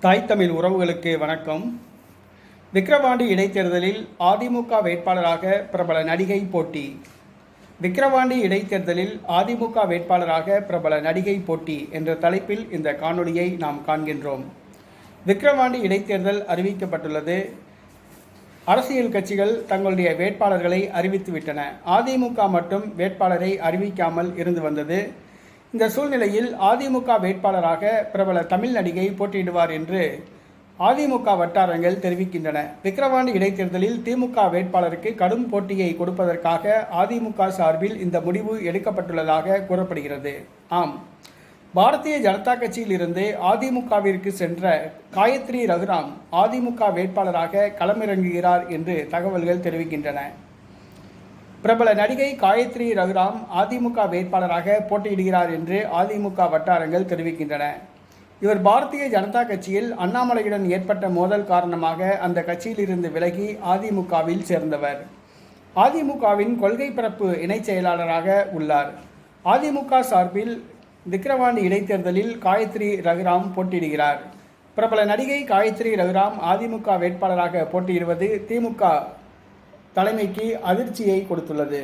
தாய் தமிழ் உறவுகளுக்கு வணக்கம். விக்கிரவாண்டி இடைத்தேர்தலில் அதிமுக வேட்பாளராக பிரபல நடிகை போட்டி. விக்கிரவாண்டி இடைத்தேர்தலில் அதிமுக வேட்பாளராக பிரபல நடிகை போட்டி என்ற தலைப்பில் இந்த காணொளியை நாம் காண்கின்றோம். விக்கிரவாண்டி இடைத்தேர்தல் அறிவிக்கப்பட்டுள்ளது. அரசியல் கட்சிகள் தங்களுடைய வேட்பாளர்களை அறிவித்துவிட்டன. அதிமுக மட்டும் வேட்பாளரை அறிவிக்காமல் இருந்து வந்தது. இந்த சூழ்நிலையில் அதிமுக வேட்பாளராக பிரபல தமிழ் நடிகை போட்டியிடுவார் என்று அதிமுக வட்டாரங்கள் தெரிவிக்கின்றன. விக்கிரவாண்டி இடைத்தேர்தலில் திமுக வேட்பாளருக்கு கடும் போட்டியை கொடுப்பதற்காக அதிமுக சார்பில் இந்த முடிவு எடுக்கப்பட்டுள்ளதாக கூறப்படுகிறது. ஆம். பாரதிய ஜனதா கட்சியில் இருந்து அதிமுகவிற்கு சென்ற காயத்ரி ரகுராம் அதிமுக வேட்பாளராக களமிறங்குகிறார் என்று தகவல்கள் தெரிவிக்கின்றன. பிரபல நடிகை காயத்ரி ரகுராம் அதிமுக வேட்பாளராக போட்டியிடுகிறார் என்று அதிமுக வட்டாரங்கள் தெரிவிக்கின்றன. இவர் பாரதிய ஜனதா கட்சியில் அண்ணாமலையுடன் ஏற்பட்ட மோதல் காரணமாக அந்த கட்சியிலிருந்து விலகி அதிமுகவில் சேர்ந்தவர். அதிமுகவின் கொள்கை பரப்பு இணைச் செயலாளராக உள்ளார். அதிமுக சார்பில் விக்கிரவாண்டி இடைத்தேர்தலில் காயத்ரி ரகுராம் போட்டியிடுகிறார். பிரபல நடிகை காயத்ரி ரகுராம் அதிமுக வேட்பாளராக போட்டியிடுவது திமுக தலைமைக்கு அதிர்ச்சியை கொடுத்துள்ளது.